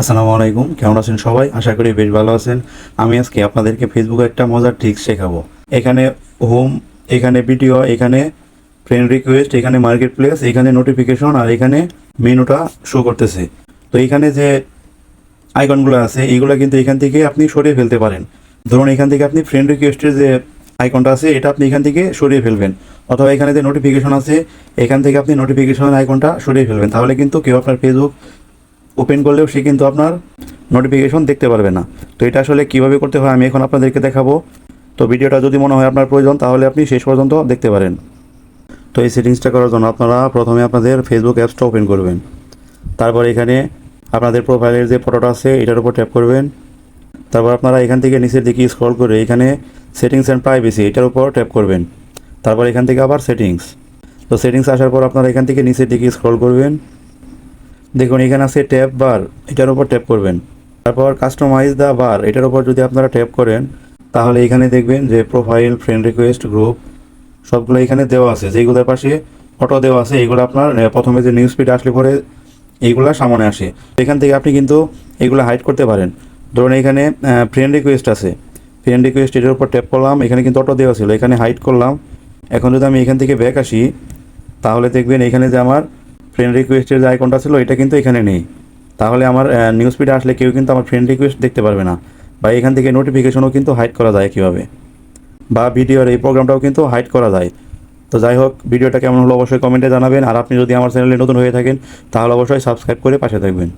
আসসালামু আলাইকুম, কেমন আছেন সবাই? আশা করি বেশ ভালো আছেন। আমি আজকে আপনাদেরকে ফেসবুকে একটা মজার ট্রিক্স শেখাবো। এখানে হোম এখানে ভিডিও এখানে ফ্রেন্ড রিকোয়েস্ট এখানে মার্কেট প্লেস এখানে নোটিফিকেশন আর এখানে মেনুটা শো করতেছে। তো এখানে যে আইকনগুলো আছে এইগুলো কিন্তু এখান থেকে আপনি সরিয়ে ফেলতে পারেন। ধরুন এখান থেকে আপনি ফ্রেন্ড রিকোয়েস্টের যে আইকনটা আছে, এটা আপনি এখান থেকে সরিয়ে ফেলবেন। অথবা এখানে যে নোটিফিকেশন আছে, এখান থেকে আপনি নোটিফিকেশন আইকনটা সরিয়ে ফেলবেন। তাহলে কিন্তু কেউ আপনার ফেসবুক ওপেন করলেও সে কিন্তু আপনার নোটিফিকেশন দেখতে পারবে না। তো এটা আসলে কীভাবে করতে হয় আমি এখন আপনাদেরকে দেখাবো। তো ভিডিওটা যদি মনে হয় আপনার প্রয়োজন, তাহলে আপনি শেষ পর্যন্ত দেখতে পারেন। তো এই সেটিংসটা করার জন্য আপনারা প্রথমে আপনাদের ফেসবুক অ্যাপসটা ওপেন করবেন। তারপর এখানে আপনাদের প্রোফাইলের যে ফটোটা আছে, এটার উপর ট্যাপ করবেন। তারপর আপনারা এখান থেকে নিচের দিকে স্ক্রল করে এখানে সেটিংস অ্যান্ড প্রাইভেসি এটার উপর ট্যাপ করবেন। তারপর এখান থেকে আবার সেটিংস তো সেটিংস আসার পর আপনারা এখান থেকে নিচের দিকে স্ক্রল করবেন। দেখুন, এখানে আছে ট্যাপ বার, এটার উপর ট্যাপ করবেন। তারপর কাস্টমাইজ দ্য বার এটার উপর যদি আপনারা ট্যাপ করেন, তাহলে এখানে দেখবেন যে প্রোফাইল ফ্রেন্ড রিকোয়েস্ট গ্রুপ সবগুলো এখানে দেওয়া আছে। যেগুলোর পাশে ফটো দেওয়া আছে এইগুলো আপনার প্রথমে যে নিউজ ফিড আসলে পরে এইগুলা সামনে আসে। এখান থেকে আপনি কিন্তু এগুলো হাইড করতে পারেন। ধরুন, এখানে ফ্রেন্ড রিকোয়েস্ট আছে। ফ্রেন্ড রিকোয়েস্ট এটার উপর ট্যাপ করলাম, এখানে কিন্তু অটো দেওয়া ছিল, এখানে হাইড করলাম। এখন যদি আমি এখান থেকে ব্যাক আসি, তাহলে দেখবেন এখানে যে আমার ফ্রেন্ড রিকোয়েস্টের যে আইকনটা ছিল, এটা কিন্তু এখানে নেই। তাহলে আমার নিউজ ফিডে আসলে কেউ কিন্তু আমার ফ্রেন্ড রিকোয়েস্ট দেখতে পারবে না। বা এখান থেকে নোটিফিকেশনও কিন্তু হাইড করা যায় কীভাবে? বা ভিডিওর এই প্রোগ্রামটাও কিন্তু হাইড করা যায়। তো যাই হোক ভিডিওটা কেমন হলো অবশ্যই কমেন্টে জানাবেন। আর আপনি যদি আমার চ্যানেলে নতুন হয়ে থাকেন, তাহলে অবশ্যই সাবস্ক্রাইব করে পাশে থাকবেন।